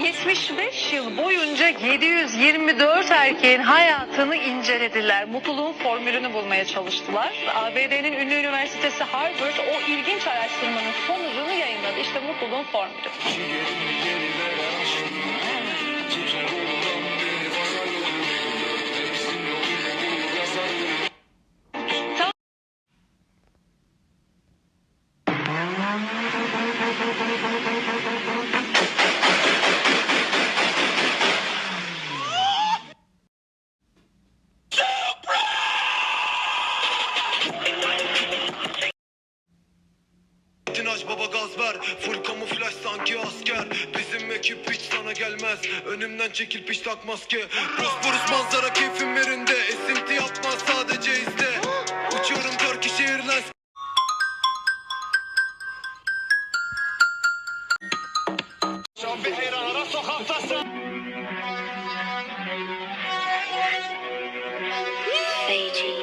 75 yıl boyunca 724 erkeğin hayatını incelediler. Mutluluğun formülünü bulmaya çalıştılar. ABD'nin ünlü üniversitesi Harvard o ilginç araştırmanın sonucunu yayınladı. İşte mutluluğun formülü. Baba gaz ver. Full kamuflaj sanki asker. Bizim ekip hiç sana gelmez. Önümden çekil piş tak maske. Bosporus manzara keyfim yerinde. Esinti yapmaz sadece izle. Uçuyorum Turkish Airlines. Şampi heyranlara sokaktasın Beijing.